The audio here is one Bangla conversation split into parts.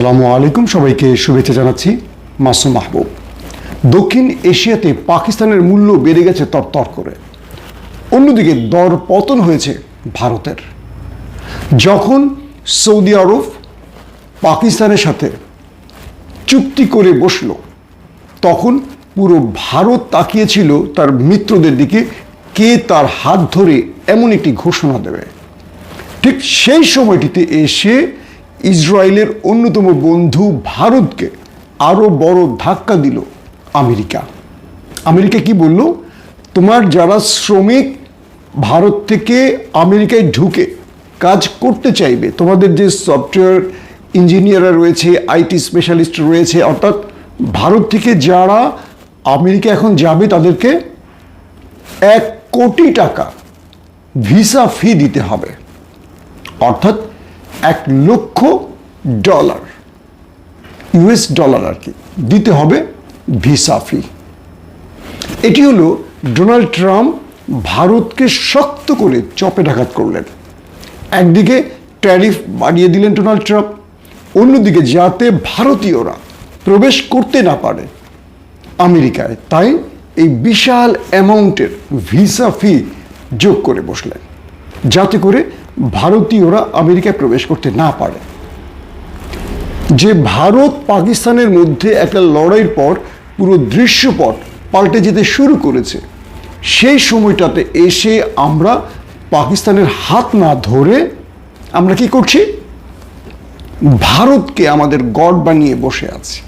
আসসালামু আলাইকুম সবাইকে শুভেচ্ছা জানাচ্ছি মাসুম মাহবুব। দক্ষিণ এশিয়াতে পাকিস্তানের মূল্য বেড়ে গেছে তরতর করে। অন্যদিকে দর পতন হয়েছে ভারতের। যখন সৌদি আরব পাকিস্তানের সাথে চুক্তি করে বসল, তখন পুরো ভারত তাকিয়েছিল তার মিত্রদের দিকে, কে তার হাত ধরে এমন একটি ঘোষণা দেবে। ঠিক সেই সময়টিতে এসে ইসরায়েলের অন্যতম বন্ধু ভারতকে আরও বড় ধাক্কা দিল আমেরিকা। আমেরিকা কি বলল? তোমার যারা শ্রমিক ভারত থেকে আমেরিকায় ঢুকে কাজ করতে চাইবে, তোমাদের যে সফটওয়্যার ইঞ্জিনিয়াররা রয়েছে, আইটি স্পেশালিস্ট রয়েছে, অর্থাৎ ভারত থেকে যারা আমেরিকা এখন যাবে, তাদেরকে এক কোটি টাকা ভিসা ফি দিতে হবে। অর্থাৎ এক লক্ষ ডলার, ইউএস ডলার আর কি, দিতে হবে ভিসা ফি এটি হলো ডোনাল্ড ট্রাম্প ভারতকে শক্ত করে চপেটাঘাত করলেন। একদিকে ট্যারিফ বাড়িয়ে দিলেন ডোনাল্ড ট্রাম্প, অন্যদিকে যাতে ভারতীয়রা প্রবেশ করতে না পারে আমেরিকায়, তাই এই বিশাল অ্যামাউন্টের ভিসা ফি যোগ করে বসলেন। যাতে করে ভারতীয়রা আমেরিকায় প্রবেশ করতে না পারে। যে ভারত পাকিস্তানের মধ্যে একটা লড়াইয়ের পর পুরো দৃশ্যপট পাল্টে যেতে শুরু করেছে, সেই সময়টাতে এসে আমরা পাকিস্তানের হাত না ধরে আমরা কি করছি? ভারতকে আমাদের গড বানিয়ে বসে আছি।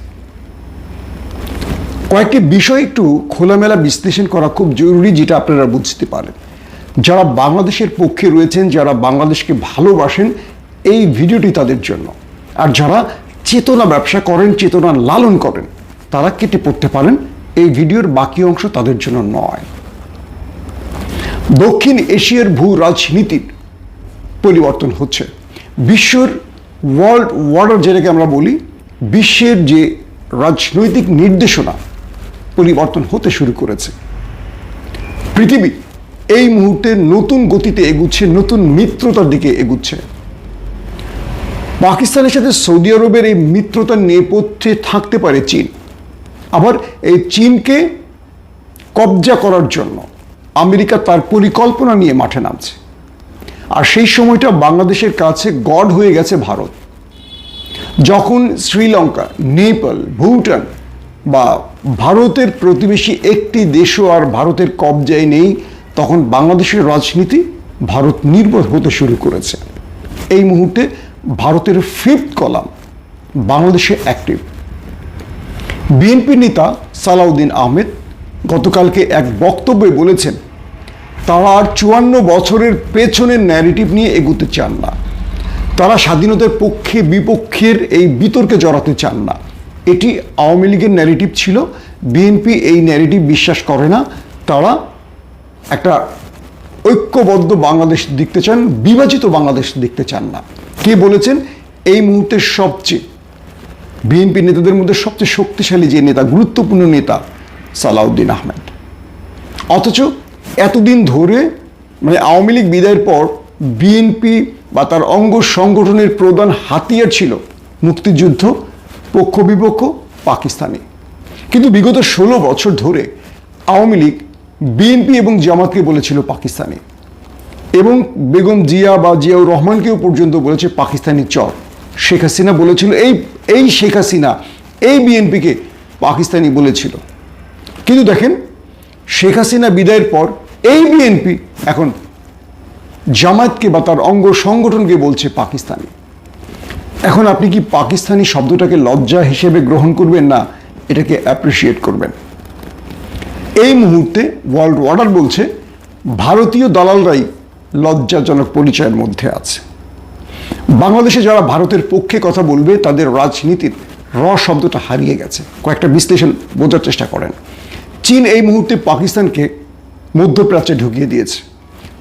কয়েকটি বিষয় একটু খোলামেলা বিশ্লেষণ করা খুব জরুরি, যেটা আপনারা বুঝতে পারেন। যারা বাংলাদেশের পক্ষে রয়েছেন, যারা বাংলাদেশকে ভালোবাসেন, এই ভিডিওটি তাদের জন্য। আর যারা চেতনা ব্যবসা করেন, চেতনা লালন করেন, তারা কেটে পড়তে পারেন, এই ভিডিওর বাকি অংশ তাদের জন্য নয়। দক্ষিণ এশিয়ার ভূ রাজনীতির পরিবর্তন হচ্ছে। বিশ্বর ওয়ার্ল্ড ওয়ার্ডার যেটাকে আমরা বলি, বিশ্বের যে রাজনৈতিক নির্দেশনা পরিবর্তন হতে শুরু করেছে। পৃথিবী এই মুহূর্তে নতুন গতিতে এগুচ্ছে, নতুন মিত্রতার দিকে এগুচ্ছে। পাকিস্তানের সাথে সৌদি আরবের এই মিত্রতার নেপথ্যে থাকতে পারে চীন। আবার এই চীনকে কবজা করার জন্য আমেরিকা তার পরিকল্পনা নিয়ে মাঠে নামছে। আর সেই সময়টা বাংলাদেশের কাছে গড হয়ে গেছে ভারত। যখন শ্রীলঙ্কা, নেপাল, ভুটান বা ভারতের প্রতিবেশী একটি দেশও আর ভারতের কবজায় নেই তখন বাংলাদেশের রাজনীতি ভারত নির্ভর হতে শুরু করেছে। এই মুহূর্তে ভারতের ফিফথ কলাম বাংলাদেশে অ্যাক্টিভ বিএনপি নেতা সালাউদ্দিন আহমেদ গতকালকে এক বক্তব্যে বলেছেন, তারা আর চুয়ান্ন বছরের পেছনের ন্যারেটিভ নিয়ে এগুতে চান না। তারা স্বাধীনতার পক্ষে বিপক্ষের এই বিতর্কে জড়াতে চান না। এটি আওয়ামী লীগের ন্যারেটিভ ছিল। বিএনপি এই ন্যারেটিভ বিশ্বাস করে না। তারা একটা ঐক্যবদ্ধ বাংলাদেশ দেখতে চান, বিভাজিত বাংলাদেশ দেখতে চান না। কে বলেছেন? এই মুহূর্তে সবচেয়ে বিএনপি নেতাদের মধ্যে সবচেয়ে শক্তিশালী যে নেতা, গুরুত্বপূর্ণ নেতা সালাউদ্দিন আহমেদ। অথচ এতদিন ধরে মানে আওয়ামী লীগ বিদায়ের পর বিএনপি বা তার অঙ্গ সংগঠনের প্রধান হাতিয়ার ছিল মুক্তিযুদ্ধ, পক্ষ বিপক্ষ, পাকিস্তানি। কিন্তু বিগত ষোলো বছর ধরে আওয়ামী লীগ বিএনপি এবং জামাতকে বলেছিল পাকিস্তানি। এবং বেগম জিয়া বা জিয়াউর রহমানকেও পর্যন্ত বলেছে পাকিস্তানি চর। শেখ হাসিনা বলেছিল, এই এই শেখ হাসিনা, এই বিএনপিকে পাকিস্তানি বলেছিল। কিন্তু দেখেন, শেখ হাসিনা বিদায়ের পর এই বিএনপি এখন জামায়াতকে বা তার অঙ্গ সংগঠনকে বলছে পাকিস্তানি। এখন আপনি কি পাকিস্তানি শব্দটাকে লজ্জা হিসেবে গ্রহণ করবেন না? এটাকে অ্যাপ্রিসিয়েট করবেন। এই মুহূর্তে ওয়ার্ল্ড অর্ডার বলছে ভারতীয় দালালরাই লজ্জাজনক পরিচয়ের মধ্যে আছে। বাংলাদেশে যারা ভারতের পক্ষে কথা বলবে, তাদের রাজনীতির র শব্দটা হারিয়ে গেছে। কয়েকটা বিশ্লেষণ বোঝার চেষ্টা করেন। চীন এই মুহূর্তে পাকিস্তানকে মধ্যপ্রাচ্যে ঢুকিয়ে দিয়েছে।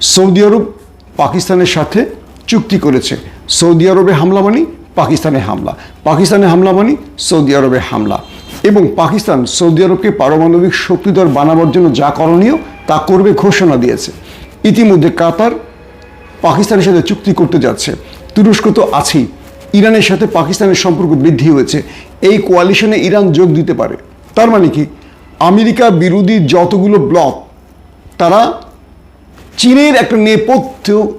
সৌদি আরব পাকিস্তানের সাথে চুক্তি করেছে। সৌদি আরবে হামলা মানি পাকিস্তানে হামলা। পাকিস্তানে হামলা মানি সৌদি আরবে হামলা। এবং পাকিস্তান সৌদি আরবকে পারমাণবিক শক্তিধর বানাবার জন্য যা করণীয় তা করবে ঘোষণা দিয়েছে। ইতিমধ্যে কাতার পাকিস্তানের সাথে চুক্তি করতে যাচ্ছে। তুরস্ক তো আছেই। ইরানের সাথে পাকিস্তানের সম্পর্ক বৃদ্ধি হয়েছে। এই কোয়ালিশনে ইরান যোগ দিতে পারে। তার মানে কি? আমেরিকা বিরোধী যতগুলো ব্লক, তারা চীনের একটা নেপথ্য,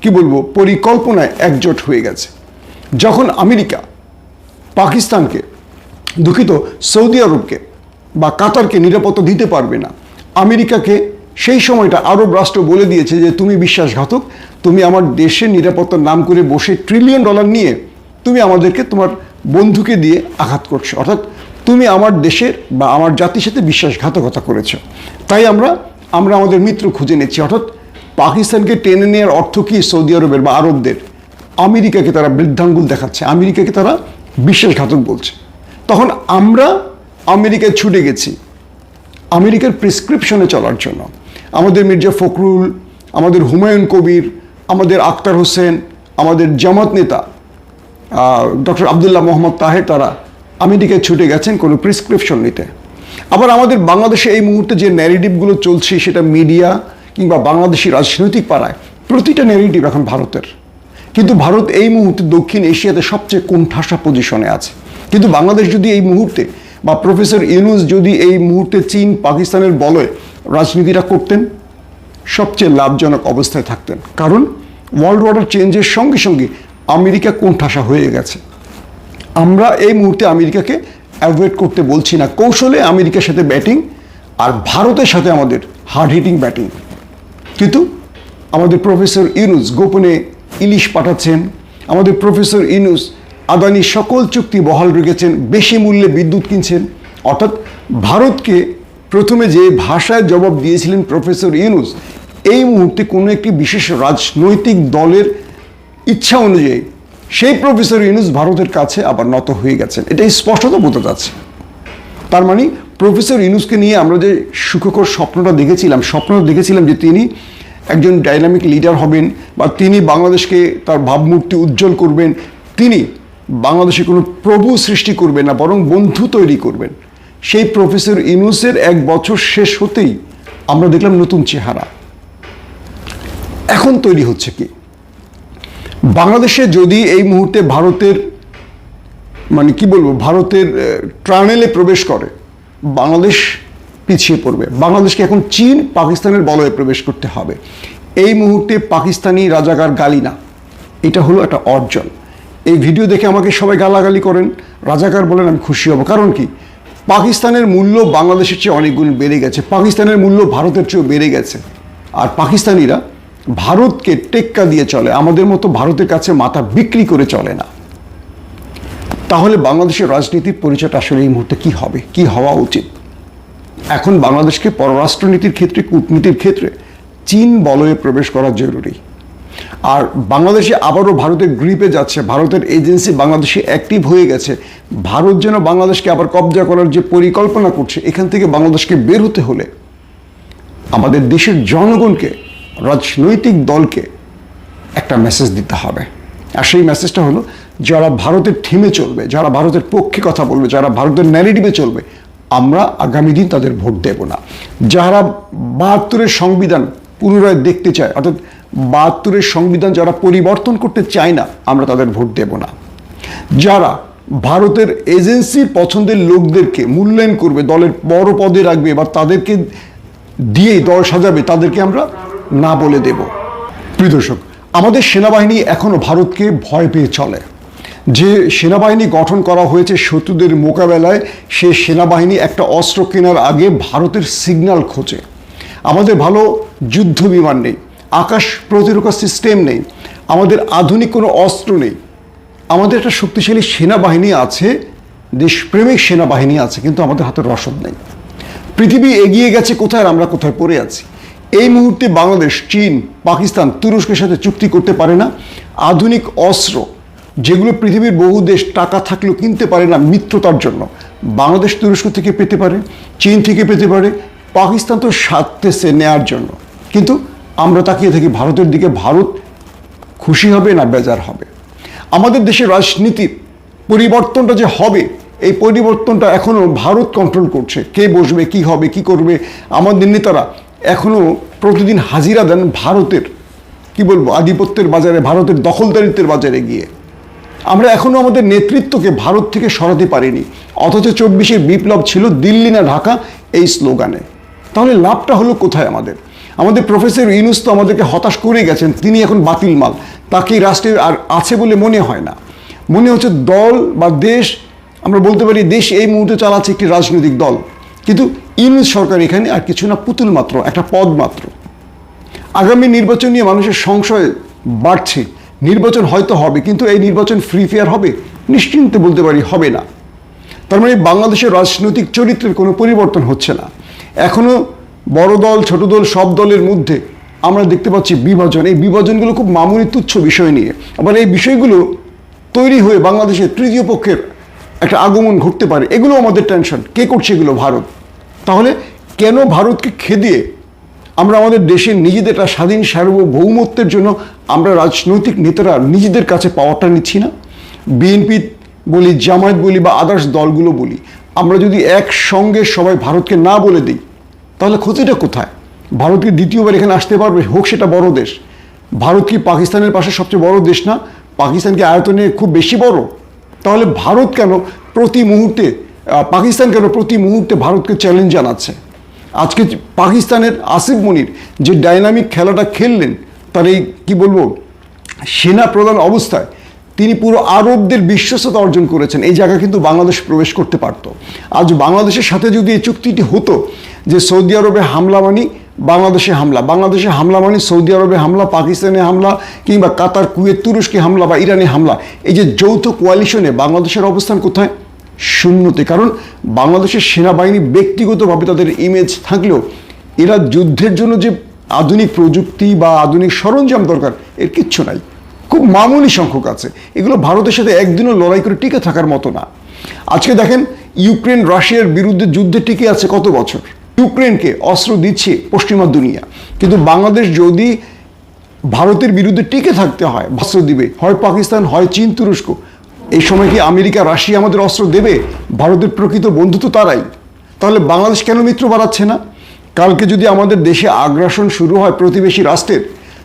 কি বলব, পরিকল্পনায় একজোট হয়ে গেছে। যখন আমেরিকা পাকিস্তানকে দুঃখিত, সৌদি আরবকে বা কাতারকে নিরাপত্তা দিতে পারবে না। আমেরিকাকে সেই সময়টা আরব রাষ্ট্র বলে দিয়েছে যে, তুমি বিশ্বাসঘাতক, তুমি আমার দেশের নিরাপত্তার নাম করে বসে ট্রিলিয়ন ডলার নিয়ে তুমি আমাদেরকে তোমার বন্ধুকে দিয়ে আঘাত করছ। অর্থাৎ তুমি আমার দেশের বা আমার জাতির সাথে বিশ্বাসঘাতকতা করেছ। তাই আমরা আমরা আমাদের মিত্র খুঁজে নিচ্ছি। অর্থাৎ পাকিস্তানকে টেনে নেওয়ার অর্থ কি সৌদি আরবের বা আরবদের? আমেরিকাকে তারা বৃদ্ধাঙ্গুল দেখাচ্ছে। আমেরিকাকে তারা বিশ্বাসঘাতক বলছে। তখন আমরা আমেরিকায় ছুটে গেছি। আমেরিকার প্রেসক্রিপশনে চলার জন্য। আমাদের মির্জা ফখরুল, আমাদের হুমায়ুন কবির, আমাদের আক্তার হোসেন, আমাদের জামাত নেতা ডক্টর আবদুল্লাহ মোহাম্মদ তাহের তারা আমেরিকায় ছুটে গেছেন কোনো প্রেসক্রিপশন নিতে। আবার আমাদের বাংলাদেশে এই মুহূর্তে যে ন্যারেটিভগুলো চলছে সেটা মিডিয়া কিংবা বাংলাদেশি রাজনৈতিক পাড়ায়, প্রতিটা ন্যারেটিভ এখন ভারতের। কিন্তু ভারত এই মুহূর্তে দক্ষিণ এশিয়াতে সবচেয়ে কোণঠাসা পজিশনে আছে। কিন্তু বাংলাদেশ যদি এই মুহূর্তে বা প্রফেসর ইউনুস যদি এই মুহূর্তে চীন, পাকিস্তানের বলয়ে রাজনীতিটা করতেন, সবচেয়ে লাভজনক অবস্থায় থাকতেন। কারণ ওয়ার্ল্ড অর্ডার চেঞ্জের সঙ্গে সঙ্গে আমেরিকা কোণঠাসা হয়ে গেছে। আমরা এই মুহূর্তে আমেরিকাকে অ্যাভয়েড করতে বলছি না। কৌশলে আমেরিকার সাথে ব্যাটিং আর ভারতের সাথে আমাদের হার্ড হিটিং ব্যাটিং কিন্তু আমাদের প্রফেসর ইউনুস গোপনে ইলিশ পাঠাচ্ছেন, আমাদের প্রফেসর ইউনুস আদানি সকল চুক্তি বহাল রেখেছেন, বেশি মূল্যে বিদ্যুৎ কিনছেন। অর্থাৎ ভারতকে প্রথমে যে ভাষায় জবাব দিয়েছিলেন প্রফেসর ইউনুস, এই মুহূর্তে কোনো একটি বিশেষ রাজনৈতিক দলের ইচ্ছা অনুযায়ী সেই প্রফেসর ইউনুস ভারতের কাছে আবার নত হয়ে গেছেন। এটা স্পষ্টত বোঝা যাচ্ছে। তার মানে প্রফেসর ইউনুসকে নিয়ে আমরা যে সুখকর স্বপ্নটা দেখেছিলাম স্বপ্নটা দেখেছিলাম যে তিনি একজন ডাইনামিক লিডার হবেন বা তিনি বাংলাদেশকে তার ভাবমূর্তি উজ্জ্বল করবেন, তিনি বাংলাদেশে কোনো প্রভু সৃষ্টি করবেন না, বরং বন্ধু তৈরি করবেন। সেই প্রফেসর ইউনুসের এক বছর শেষ হতেই আমরা দেখলাম নতুন চেহারা। এখন তৈরি হচ্ছে কি? বাংলাদেশে যদি এই মুহূর্তে ভারতের মানে কি বলব, ভারতের ট্রানেলে প্রবেশ করে, বাংলাদেশ পিছিয়ে পড়বে। বাংলাদেশকে এখন চীন পাকিস্তানের বলয়ে প্রবেশ করতে হবে। এই মুহূর্তে পাকিস্তানি রাজাকার গালি না। এটা হলো একটা অর্জন। এই ভিডিও দেখে আমাকে সবাই গালাগালি করেন। রাজাকার বলেন, আমি খুশি হব। কারণ কি? পাকিস্তানের মূল্য বাংলাদেশের চেয়ে অনেক গুণ বেড়ে গেছে। পাকিস্তানের মূল্য ভারতের চেয়েও বেড়ে গেছে। আর পাকিস্তানিরা ভারতকে টেক্কা দিয়ে চলে। আমাদের মতো ভারতের কাছে মাথা বিক্রি করে চলে না। তাহলে বাংলাদেশের রাজনীতির পরিচয়টা আসলে এই মুহূর্তে কি হবে? কি হওয়া উচিত? এখন বাংলাদেশকে পররাষ্ট্রনীতির ক্ষেত্রে, কূটনীতির ক্ষেত্রে চীন বলয়ে প্রবেশ করা জরুরি। আর বাংলাদেশে আবারও ভারতের গ্রিপে যাচ্ছে। ভারতের এজেন্সি বাংলাদেশে অ্যাক্টিভ হয়ে গেছে। ভারত যেন বাংলাদেশকে আবার কবজা করার যে পরিকল্পনা করছে, এখান থেকে বাংলাদেশকে বের হতে হলে আমাদের দেশের জনগণকে, রাজনৈতিক দলকে একটা মেসেজ দিতে হবে। আর সেই মেসেজটা হলো, যারা ভারতের থিমে চলবে, যারা ভারতের পক্ষে কথা বলবে, যারা ভারতের ন্যারেটিভে চলবে, আমরা আগামী দিন তাদের ভোট দেব না। যারা বাহাত্তরের সংবিধান পুনরায় দেখতে চায়, অর্থাৎ বাহাত্তরের সংবিধান যারা পরিবর্তন করতে চায় না, আমরা তাদের ভোট দেব না। যারা ভারতের এজেন্সির পছন্দের লোকদেরকে মূল্যায়ন করবে, দলের বড় পদে রাখবে বা তাদেরকে দিয়েই দল সাজাবে, তাদেরকে আমরা না বলে দেব। প্রিয় দর্শক, আমাদের সেনাবাহিনী এখনও ভারতকে ভয় পেয়ে চলে। যে সেনাবাহিনী গঠন করা হয়েছে শত্রুদের মোকাবেলায়, সে সেনাবাহিনী একটা অস্ত্র কেনার আগে ভারতের সিগন্যাল খোঁজে। আমাদের ভালো যুদ্ধ বিমান নেই। আকাশ প্রতিরক্ষা সিস্টেম নেই, আমাদের আধুনিক কোনো অস্ত্র নেই। আমাদের একটা শক্তিশালী সেনাবাহিনী আছে, দেশপ্রেমিক সেনাবাহিনী আছে, কিন্তু আমাদের হাতে রসদ নেই। পৃথিবী এগিয়ে গেছে কোথায় আমরা কোথায় পড়ে আছি? এই মুহূর্তে বাংলাদেশ, চীন, পাকিস্তান তুরস্কের সাথে চুক্তি করতে পারে না। আধুনিক অস্ত্র, যেগুলো পৃথিবীর বহু দেশ টাকা থাকলেও কিনতে পারে না মিত্রতার জন্য। বাংলাদেশ তুরস্ক থেকে পেতে পারে, চীন থেকে পেতে পারে, পাকিস্তান তো সাথেছে নেয়ার জন্য। কিন্তু আমরা তাকিয়ে থাকি ভারতের দিকে, ভারত খুশি হবে না বেজার হবে? আমাদের দেশের রাজনীতির পরিবর্তনটা যে হবে, এই পরিবর্তনটা এখনও ভারত কন্ট্রোল করছে। কে বসবে, কি হবে, কি করবে? আমাদের নেতারা এখনও প্রতিদিন হাজিরা দেন ভারতের, কি বলব, আধিপত্যের বাজারে, ভারতের দখলদারিত্বের বাজারে গিয়ে। আমরা এখনও আমাদের নেতৃত্বকে ভারত থেকে সরাতে পারিনি। অথচ চব্বিশের বিপ্লব ছিল দিল্লি না ঢাকা, এই স্লোগানে। তাহলে লাভটা হলো কোথায় আমাদের? আমাদের প্রফেসর ইউনুস তো আমাদেরকে হতাশ করে গেছেন, তিনি এখন বাতিল মাল। তাকে এই রাষ্ট্রে আর আছে বলে মনে হয় না। মনে হচ্ছে দল বা দেশ, আমরা বলতে পারি দেশ এই মুহূর্তে চালাচ্ছে একটি রাজনৈতিক দল। কিন্তু ইউনুস সরকার এখানে আর কিছু না, পুতুল মাত্র, একটা পদ মাত্র। আগামী নির্বাচন নিয়ে মানুষের সংশয় বাড়ছে। নির্বাচন হয়তো হবে, কিন্তু এই নির্বাচন ফ্রি ফেয়ার হবে? নিশ্চিন্তে বলতে পারি হবে না। তার মানে বাংলাদেশের রাজনৈতিক চরিত্রের কোনো পরিবর্তন হচ্ছে না। এখনও বড় দল, ছোট দল সব দলের মধ্যে আমরা দেখতে পাচ্ছি বিভাজন। এই বিভাজনগুলো খুব মামুলি তুচ্ছ বিষয় নিয়ে। আবার এই বিষয়গুলো তৈরি হয়ে বাংলাদেশের তৃতীয় পক্ষের একটা আগমন ঘটতে পারে, এগুলো আমাদের টেনশন কে করছে এগুলো ভারত? তাহলে কেন ভারতকে খেদিয়ে আমরা আমাদের দেশের নিজেদের একটা স্বাধীন সার্বভৌমত্বের জন্য আমরা রাজনৈতিক নেতারা নিজেদের কাছে পাওয়ারটা নিচ্ছি না? বিএনপি বলি, জামায়াত বলি বা আদার্স দলগুলো বলি, আমরা যদি একসঙ্গে সবাই ভারতকে না বলে দিই তাহলে ক্ষতিটা কোথায়? ভারত কি দ্বিতীয়বার এখানে আসতে পারবে? হোক, সেটা বড় দেশ। ভারত কি পাকিস্তানের পাশে সবচেয়ে বড় দেশ না? পাকিস্তান কি আয়তনে খুব বেশি বড়? তাহলে ভারত কেন প্রতি মুহূর্তে পাকিস্তান কেন প্রতি মুহূর্তে ভারতকে চ্যালেঞ্জ জানাচ্ছে? আজকে পাকিস্তানের আসিফ মনির যে ডাইনামিক খেলাটা খেললেন, তার এই, কী বলব, সেনা প্রধান অবস্থায় তিনি পুরো আরবদের বিশ্বস্ততা অর্জন করেছেন। এই জায়গা কিন্তু বাংলাদেশ প্রবেশ করতে পারত। আজ বাংলাদেশের সাথে যদি এই চুক্তিটি হতো যে সৌদি আরবে হামলা মানি, বাংলাদেশে হামলা। বাংলাদেশে হামলা মানে সৌদি আরবে হামলা, পাকিস্তানে হামলা, কিংবা কাতার, কুয়েত, তুরস্কে হামলা বা ইরানে হামলা। এই যে যৌথ কোয়ালিশনে বাংলাদেশের অবস্থান কোথায়? শূন্যতে। কারণ বাংলাদেশের সেনাবাহিনী ব্যক্তিগতভাবে তাদের ইমেজ থাকলেও এরা যুদ্ধের জন্য যে আধুনিক প্রযুক্তি বা আধুনিক সরঞ্জাম দরকার, এর কিচ্ছু নাই। খুব মামুলি সংখ্যক আছে। এগুলো ভারতের সাথে একদিনও লড়াই করে টিকে থাকার মতো না। আজকে দেখেন, ইউক্রেন, রাশিয়ার বিরুদ্ধে যুদ্ধে টিকে আছে কত বছর? ইউক্রেনকে অস্ত্র দিচ্ছে পশ্চিমা দুনিয়া। কিন্তু বাংলাদেশ যদি ভারতের বিরুদ্ধে টিকে থাকতে হয়, অস্ত্র দিবে, হয় পাকিস্তান, হয় চীন, তুরস্ক, এই সময় কি আমেরিকা, রাশিয়া আমাদের অস্ত্র দেবে? ভারতের প্রকৃত বন্ধু তো তারাই। তাহলে বাংলাদেশ কেন মিত্র বাড়াচ্ছে না? কালকে যদি আমাদের দেশে আগ্রাসন শুরু হয় প্রতিবেশী রাষ্ট্রের,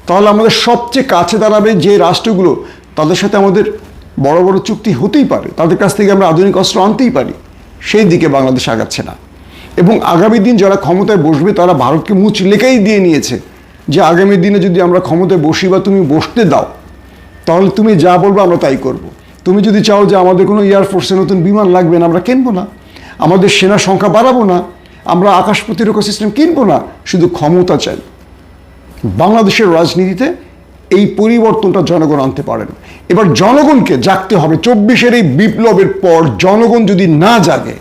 তাহলে আমাদের সবচেয়ে কাছে দাঁড়াবে যে রাষ্ট্রগুলো তাদের সাথে আমাদের বড় বড় চুক্তি হতেই পারে। তাদের কাছ থেকে আমরা আধুনিক অস্ত্র আনতেই পারি। সেই দিকে বাংলাদেশ আগাচ্ছে না। এবং আগামী দিন যারা ক্ষমতায় বসবে, তারা ভারতকে মুচ লেখাই দিয়ে নিয়েছে যে আগামী দিনে যদি আমরা ক্ষমতায় বসি বা তুমি বসতে দাও, তাহলে তুমি যা বলবে আমরা তাই করব। তুমি যদি চাও যে আমাদের কোনো এয়ারফোর্সে নতুন বিমান লাগবে না, আমরা কিনবো না। আমাদের সেনা সংখ্যা বাড়াবো না। আমরা আকাশ প্রতিরক্ষা সিস্টেম কিনবো না। শুধু ক্ষমতা চাই। বাংলাদেশের রাজনীতিতে এই পরিবর্তনটা জনগণ আনতে পারেন। এবার জনগণকে জাগতে হবে। চব্বিশের এই বিপ্লবের পর জনগণ যদি না জাগে,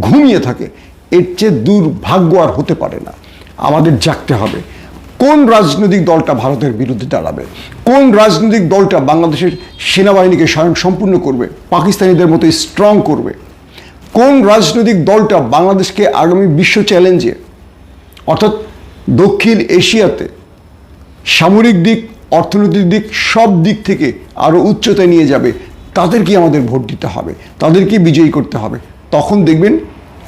ঘুমিয়ে থাকে এর চেয়ে দুর্ভাগ্য আর হতে পারে না। আমাদের জাগতে হবে। কোন রাজনৈতিক দলটা ভারতের বিরুদ্ধে দাঁড়াবে? কোন রাজনৈতিক দলটা বাংলাদেশের সেনাবাহিনীকে স্বয়ং সম্পূর্ণ করবে? পাকিস্তানিদের মতো স্ট্রং করবে? কোন রাজনৈতিক দলটা বাংলাদেশকে আগামী বিশ্ব চ্যালেঞ্জে অর্থাৎ দক্ষিণ এশিয়াতে সামরিক দিক, অর্থনৈতিক দিক, সব দিক থেকে আরও উচ্চতায় নিয়ে যাবে তাদেরকে আমাদের ভোট দিতে হবে? তাদেরকে বিজয়ী করতে হবে? তখন দেখবেন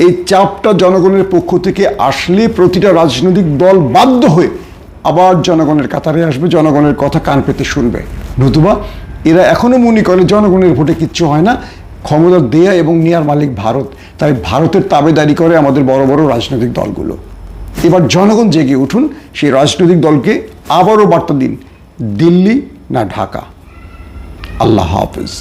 এই চাপটা জনগণের পক্ষ থেকে আসলে প্রতিটা রাজনৈতিক দল বাধ্য হয়ে আবার জনগণের কাতারে আসবে, জনগণের কথা কান পেতে শুনবে। নতুবা এরা এখনও মনে করে জনগণের ভোটে কিচ্ছু হয় না। ক্ষমতা দেয়া এবং নেয়ার মালিক ভারত। তাই ভারতের তাবেদারি করে আমাদের বড় বড় রাজনৈতিক দলগুলো। এবার জনগণ জেগে উঠুন, সেই রাজনৈতিক দলকে আবারও বার্তা দিন, দিল্লি না ঢাকা। আল্লাহ হাফিজ।